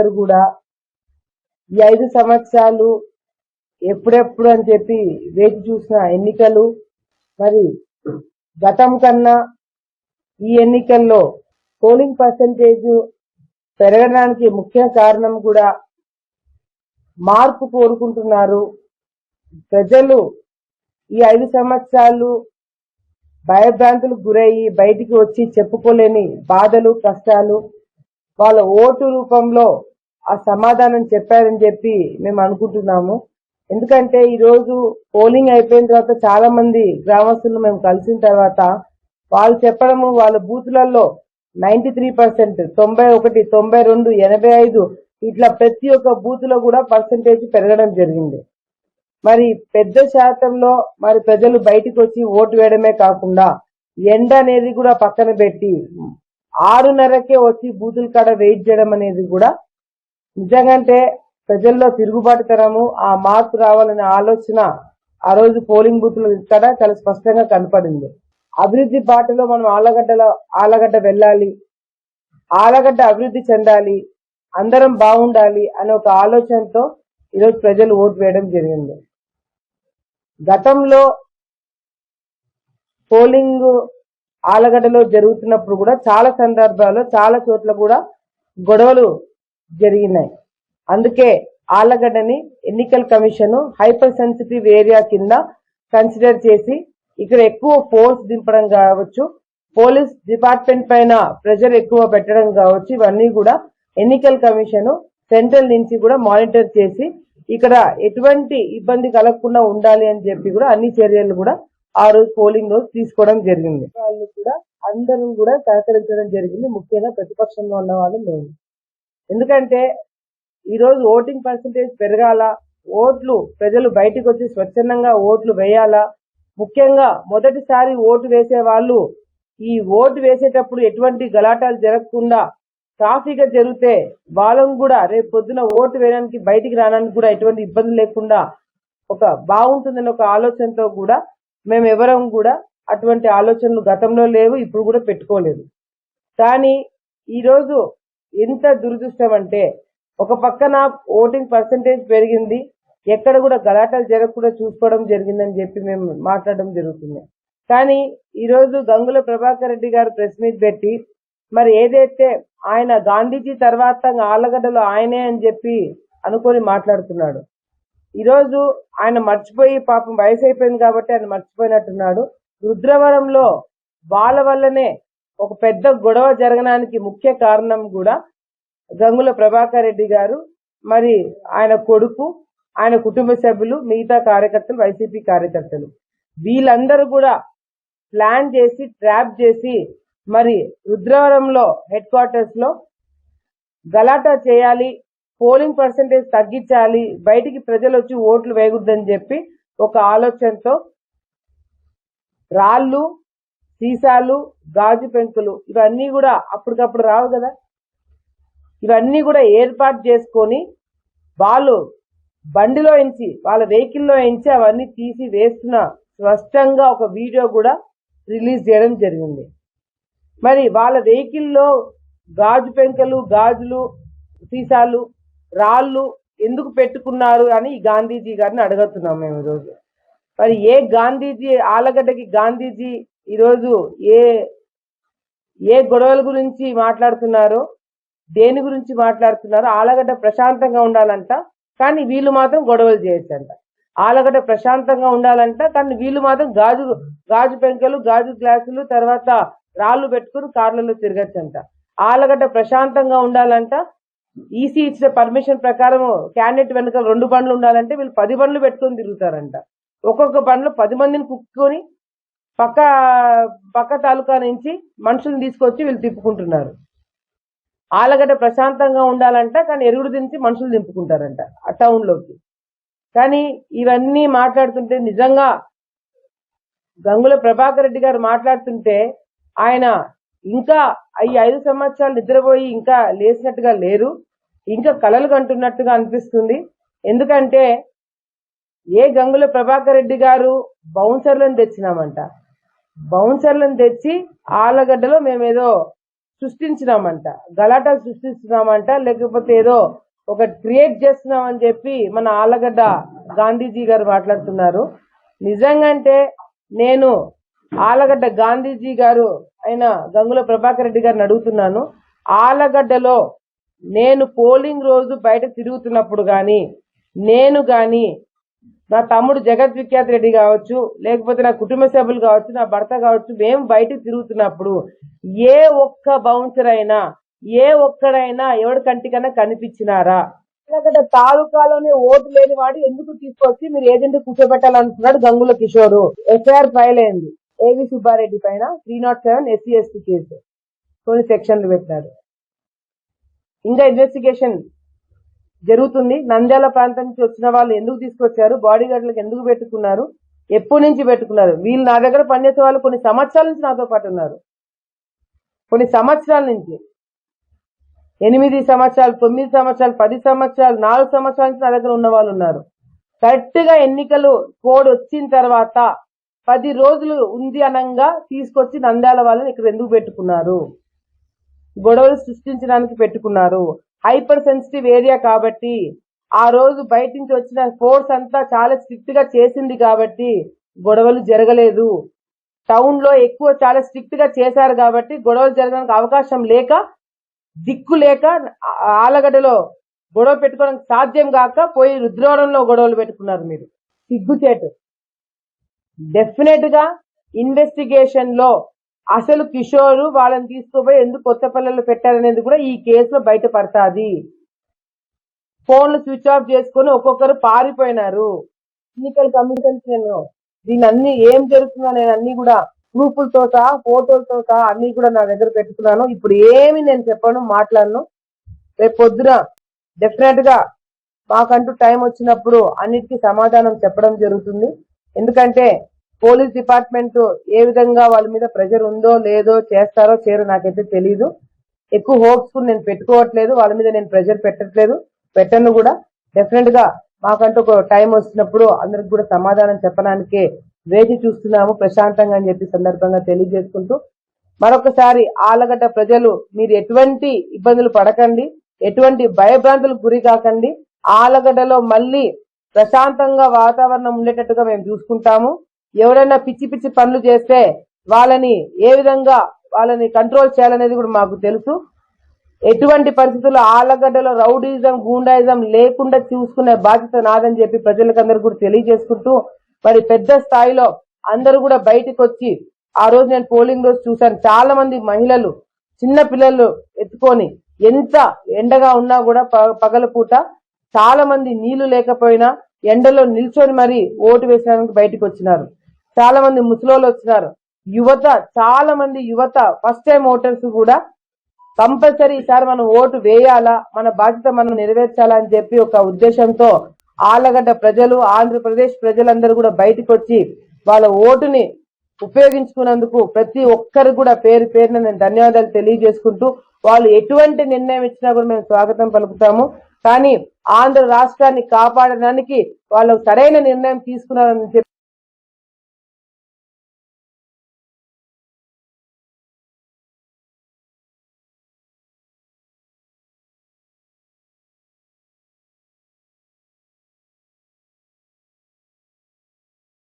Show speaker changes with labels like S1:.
S1: కూడా ఈ ఐదు సంవత్సరాలు ఎప్పుడెప్పుడు అని చెప్పి వేచి చూసిన ఎన్నికలు మరి గతం కన్నా ఈ ఎన్నికల్లో పోలింగ్ పర్సంటేజ్ పెరగడానికి ముఖ్య కారణం కూడా మార్పు కోరుకుంటున్నారు. ప్రజలు ఈ ఐదు సంవత్సరాలు భయభ్రాంతులకు గురయ్యి బయటికి వచ్చి చెప్పుకోలేని బాధలు కష్టాలు వాళ్ళ ఓటు రూపంలో ఆ సమాధానం చెప్పారని చెప్పి మేము అనుకుంటున్నాము. ఎందుకంటే ఈరోజు పోలింగ్ అయిపోయిన తర్వాత చాలా మంది గ్రామస్తులు మేము కలిసిన తర్వాత వాళ్ళు చెప్పడము వాళ్ళ బూతులలో నైన్టీ త్రీ పర్సెంట్ తొంభై ఒకటి తొంభై రెండు ఎనభై ఐదు ఇట్లా ప్రతి ఒక్క బూతులో కూడా పర్సంటేజ్ పెరగడం జరిగింది. మరి పెద్ద శాతంలో మరి ప్రజలు బయటికి వచ్చి ఓటు వేయడమే కాకుండా ఎండ అనేది కూడా పక్కన పెట్టి ఆరున్నరకే వచ్చి బూతుల కాడ వెయిట్ చేయడం అనేది కూడా నిజంగంటే ప్రజల్లో తిరుగుబాటుతనము ఆ మార్పు రావాలనే ఆలోచన ఆ రోజు పోలింగ్ బూత్ల కాడ చాలా స్పష్టంగా కనపడింది. అభివృద్ధి బాటలో మనం ఆలగడ్డలో ఆలగడ్డ వెళ్ళాలి ఆలగడ్డ అభివృద్ధి చెందాలి అందరం బాగుండాలి అనే ఒక ఆలోచనతో ఈరోజు ప్రజలు ఓటు వేయడం జరిగింది. గతంలో పోలింగ్ ఆలగడ్డలో జరుగుతున్నప్పుడు కూడా చాలా సందర్భాల్లో చాలా చోట్ల కూడా గొడవలు జరిగినాయి. అందుకే ఆలగడ్డని ఎన్నికల కమిషన్ హైపర్ సెన్సిటివ్ ఏరియా కింద కన్సిడర్ చేసి ఇక్కడ ఎక్కువ ఫోర్స్ దింపడం కావచ్చు పోలీస్ డిపార్ట్మెంట్ పైన ప్రెషర్ ఎక్కువ పెట్టడం కావచ్చు ఇవన్నీ కూడా ఎన్నికల కమిషన్ సెంట్రల్ నుంచి కూడా మానిటర్ చేసి ఇక్కడ ఎటువంటి ఇబ్బంది కలగకుండా ఉండాలి అని చెప్పి కూడా అన్ని చర్యలు కూడా ఆ రోజు పోలింగ్ రోజు తీసుకోవడం జరిగింది. వాళ్ళు కూడా అందరూ కూడా సహకరించడం జరిగింది. ముఖ్యంగా ప్రతిపక్షంలో ఉన్న వాళ్ళు మేము. ఎందుకంటే ఈరోజు ఓటింగ్ పర్సంటేజ్ పెరగాల ఓట్లు ప్రజలు బయటకు వచ్చి స్వచ్ఛందంగా ఓట్లు వేయాలా ముఖ్యంగా మొదటిసారి ఓటు వేసే వాళ్ళు ఈ ఓటు వేసేటప్పుడు ఎటువంటి గలాటాలు జరగకుండా సాఫీగా జరిగితే వాళ్ళని కూడా రేపు పొద్దున ఓటు వేయడానికి బయటికి రావడానికి కూడా ఎటువంటి ఇబ్బంది లేకుండా ఒక బాగుంటుందని ఒక ఆలోచనతో కూడా మేము ఎవరం కూడా అటువంటి ఆలోచనలు గతంలో లేవు ఇప్పుడు కూడా పెట్టుకోలేదు. కానీ ఈరోజు ఎంత దురదృష్టం అంటే ఒక పక్కన ఓటింగ్ పర్సంటేజ్ పెరిగింది ఎక్కడ కూడా గలాటాలు జరగకుండా చూసుకోవడం జరిగిందని చెప్పి మేము మాట్లాడడం జరుగుతుంది. కానీ ఈరోజు గంగుల ప్రభాకర్ రెడ్డి గారు ప్రెస్ మీట్ పెట్టి మరి ఏదైతే ఆయన గాంధీజీ తర్వాత ఆలగడ్డలో ఆయనే అని చెప్పి అనుకొని మాట్లాడుతున్నాడు. ఈరోజు ఆయన మర్చిపోయి పాపం వయసు అయిపోయింది కాబట్టి ఆయన మర్చిపోయినట్టున్నాడు. రుద్రవరంలో వాళ్ళ వల్లనే ఒక పెద్ద గొడవ జరగడానికి ముఖ్య కారణం కూడా గంగుల ప్రభాకర్ రెడ్డి గారు. మరి ఆయన కొడుకు ఆయన కుటుంబ సభ్యులు మిగతా కార్యకర్తలు వైసీపీ కార్యకర్తలు. వీళ్ళందరూ కూడా ప్లాన్ చేసి ట్రాప్ చేసి మరి రుద్రవరంలో హెడ్ క్వార్టర్స్లో గలాటా చేయాలి పోలింగ్ పర్సంటేజ్ తగ్గించాలి బయటికి ప్రజలు వచ్చి ఓట్లు వేయకూడదని చెప్పి ఒక ఆలోచనతో రాళ్ళు సీసాలు గాజు పెంకులు ఇవన్నీ కూడా అప్పటికప్పుడు రావు కదా. ఇవన్నీ కూడా ఏర్పాటు చేసుకొని వాళ్ళు బండిలో ఎంచి వాళ్ళ వెహికల్లో ఎంచి అవన్నీ తీసి వేస్తున్న స్పష్టంగా ఒక వీడియో కూడా రిలీజ్ చేయడం జరిగింది. మరి వాళ్ళ వెహికల్లో గాజు పెంకలు గాజులు సీసాలు రాళ్ళు ఎందుకు పెట్టుకున్నారు అని ఈ గాంధీజీ గారిని అడుగుతున్నాం మేము ఈరోజు. మరి ఏ గాంధీజీ ఆలగడ్డకి గాంధీజీ ఈరోజు ఏ ఏ గొడవల గురించి మాట్లాడుతున్నారో దేని గురించి మాట్లాడుతున్నారో ఆలగడ్డ ప్రశాంతంగా ఉండాలంట కానీ వీళ్ళు మాత్రం గొడవలు చేయొచ్చంట. ఆలగడ్డ ప్రశాంతంగా ఉండాలంట కానీ వీళ్ళు మాత్రం గాజు గాజు పెంకలు గాజు గ్లాసులు తర్వాత రాళ్ళు పెట్టుకుని కార్లలో తిరగచ్చంట. ఆలగడ్డ ప్రశాంతంగా ఉండాలంట ఈసీ ఇచ్చిన పర్మిషన్ ప్రకారం క్యాండిడేట్ వెనక రెండు బండ్లు ఉండాలంటే వీళ్ళు పది బండ్లు పెట్టుకొని తిరుగుతారంట. ఒక్కొక్క బండ్లో పది మందిని కుక్కుని పక్క పక్క తాలూకా నుంచి మనుషుల్ని తీసుకొచ్చి వీళ్ళు తిప్పుకుంటున్నారు. ఆలగడ్డ ప్రశాంతంగా ఉండాలంట కానీ ఎరుగుడు దించి మనుషులు దింపుకుంటారంట ఆ టౌన్లోకి. కానీ ఇవన్నీ మాట్లాడుతుంటే నిజంగా గంగుల ప్రభాకర్ రెడ్డి గారు మాట్లాడుతుంటే ఆయన ఇంకా ఈ ఐదు సంవత్సరాలు నిద్రపోయి ఇంకా లేచినట్టుగా లేరు. ఇంకా కలలు కంటున్నట్టుగా అనిపిస్తుంది. ఎందుకంటే ఏ గంగుల ప్రభాకర్ రెడ్డి గారు బౌన్సర్లను తెచ్చినామంట. బౌన్సర్లను తెచ్చి ఆలగడ్డలో మేమేదో సృష్టించినామంట. గలాటా సృష్టిస్తున్నామంట లేకపోతే ఏదో ఒక క్రియేట్ చేస్తున్నామని చెప్పి మన ఆలగడ్డ గాంధీజీ గారు మాట్లాడుతున్నారు. నిజంగా అంటే నేను ఆలగడ్డ గాంధీజీ గారు అయిన గంగుల ప్రభాకర్ రెడ్డి గారిని అడుగుతున్నాను. ఆలగడ్డలో నేను పోలింగ్ రోజు బయట తిరుగుతున్నప్పుడు కానీ నేను కానీ నా తమ్ముడు జగత్ విఖ్యాత్ రెడ్డి కావచ్చు లేకపోతే నా కుటుంబ సభ్యులు కావచ్చు నా భర్త కావచ్చు మేము బయటకు తిరుగుతున్నప్పుడు ఏ ఒక్క బౌన్సర్ అయినా ఏ ఒక్కడైనా ఎవరి కంటికన్నా కనిపించినారా? ఎందుకంటే తాలూకాలోనే ఓటు లేని వాడు ఎందుకు తీసుకొచ్చి మీరు ఏజెంట్ కూర్చోబెట్టాలనుకున్నాడు గంగుల కిషోరు? ఎఫ్ఐఆర్ ఫైల్ అయింది. ఏవి సుబ్బారెడ్డి పైన three not seven SC ST case. కొన్ని సెక్షన్లు పెట్టారు ఇంకా ఇన్వెస్టిగేషన్ జరుగుతుంది. నంద్యాల ప్రాంతం నుంచి వచ్చిన వాళ్ళు ఎందుకు తీసుకొచ్చారు? బాడీ గార్డులకు ఎందుకు పెట్టుకున్నారు? ఎప్పటి నుంచి పెట్టుకున్నారు? వీళ్ళు నా దగ్గర పనిచేసే వాళ్ళు కొన్ని సంవత్సరాల నుంచి నాతో పాటు ఉన్నారు. కొన్ని సంవత్సరాల నుంచి. ఎనిమిది సంవత్సరాలు తొమ్మిది సంవత్సరాలు పది సంవత్సరాలు నాలుగు సంవత్సరాల నుంచి నా దగ్గర ఉన్న వాళ్ళు ఉన్నారు. కరెక్ట్గా ఎన్నికలు కోడ్ వచ్చిన తర్వాత పది రోజులు ఉంది అనంగా తీసుకొచ్చి నంద్యాల వాళ్ళని ఇక్కడ ఎందుకు పెట్టుకున్నారు? గొడవలు సృష్టించడానికి పెట్టుకున్నారు. హైపర్ సెన్సిటివ్ ఏరియా కాబట్టి ఆ రోజు బయట నుంచి వచ్చిన ఫోర్స్ అంతా చాలా స్ట్రిక్ట్గా చేసింది కాబట్టి గొడవలు జరగలేదు. టౌన్లో ఎక్కువ చాలా స్ట్రిక్ట్గా చేశారు కాబట్టి గొడవలు జరగడానికి అవకాశం లేక దిక్కు లేక ఆలగడ్డలో గొడవ పెట్టుకోవడానికి సాధ్యం కాక పోయి రుద్రవరంలో గొడవలు పెట్టుకున్నారు మీరు. సిగ్గుచేటు. డెఫినెట్గా ఇన్వెస్టిగేషన్లో అసలు కిషోర్ వాళ్ళని తీసుకుపోయి ఎందుకు కొత్త పిల్లలు పెట్టారనేది కూడా ఈ కేసులో బయటపడతాది. ఫోన్లు స్విచ్ ఆఫ్ చేసుకుని ఒక్కొక్కరు పారిపోయినారు. ఎన్నికల కమిషన్స్ నేను దీని అన్ని ఏం జరుగుతుందో నేను అన్ని కూడా ప్రూఫ్లతో సహా ఫోటోలతో సహా అన్ని కూడా నా దగ్గర పెట్టుకున్నాను. ఇప్పుడు ఏమి నేను చెప్పను మాట్లాడను. రేపు పొద్దున డెఫినెట్గా మాకంటూ టైం వచ్చినప్పుడు అన్నిటికీ సమాధానం చెప్పడం జరుగుతుంది. ఎందుకంటే పోలీస్ డిపార్ట్మెంట్ ఏ విధంగా వాళ్ళ మీద ప్రెజర్ ఉందో లేదో చేస్తారో చేయరో నాకైతే తెలియదు ఎక్కువ హోప్స్ నేను పెట్టుకోవట్లేదు. వాళ్ళ మీద నేను ప్రెజర్ పెట్టట్లేదు. పెట్టను కూడా. డెఫినెట్గా మాకంటూ ఒక టైం వచ్చినప్పుడు అందరికి కూడా సమాధానం చెప్పడానికే వేచి చూస్తున్నాము ప్రశాంతంగా అని చెప్పి సందర్భంగా తెలియజేసుకుంటూ. మరొకసారి ఆలగడ్డ ప్రజలు మీరు ఎటువంటి ఇబ్బందులు పడకండి. ఎటువంటి భయభ్రాంతులకు గురి కాకండి. ఆలగడ్డలో మళ్ళీ ప్రశాంతంగా వాతావరణం ఉండేటట్టుగా మేము చూసుకుంటాము. ఎవరైనా పిచ్చి పిచ్చి పనులు చేస్తే వాళ్ళని ఏ విధంగా వాళ్ళని కంట్రోల్ చేయాలనేది కూడా మాకు తెలుసు. ఎటువంటి పరిస్థితుల్లో ఆలగడ్డలో రౌడీజం గూండాయిజం లేకుండా చూసుకునే బాధ్యత నాదని చెప్పి ప్రజలకందరూ కూడా తెలియజేసుకుంటూ మరి పెద్ద స్థాయిలో అందరూ కూడా బయటకు వచ్చి ఆ రోజు నేను పోలింగ్ రోజు చూశాను. చాలా మంది మహిళలు చిన్న పిల్లలు ఎత్తుకొని ఎంత ఎండగా ఉన్నా కూడా పగలపూట చాలా మంది నీళ్ళు లేకపోయినా ఎండలో నిల్చొని మరి ఓటు వేసడానికి బయటకు వచ్చినారు. చాలా మంది ముసలోళ్ళు వచ్చినారు. యువత చాలా మంది యువత ఫస్ట్ టైం ఓటర్స్ కూడా కంపల్సరీ ఈసారి మనం ఓటు వేయాలా మన బాధ్యత మనం నెరవేర్చాలా అని చెప్పి ఒక ఉద్దేశంతో ఆలగడ్డ ప్రజలు ఆంధ్రప్రదేశ్ ప్రజలందరూ కూడా బయటకు వచ్చి వాళ్ళ ఓటుని ఉపయోగించుకున్నందుకు ప్రతి ఒక్కరు కూడా పేరు పేరున నేను ధన్యవాదాలు తెలియజేసుకుంటూ వాళ్ళు ఎటువంటి నిర్ణయం ఇచ్చినా కూడా మేము స్వాగతం పలుకుతాము. కానీ ఆంధ్ర రాష్ట్రాన్ని కాపాడడానికి వాళ్ళు సరైన నిర్ణయం తీసుకున్నారని చెప్పి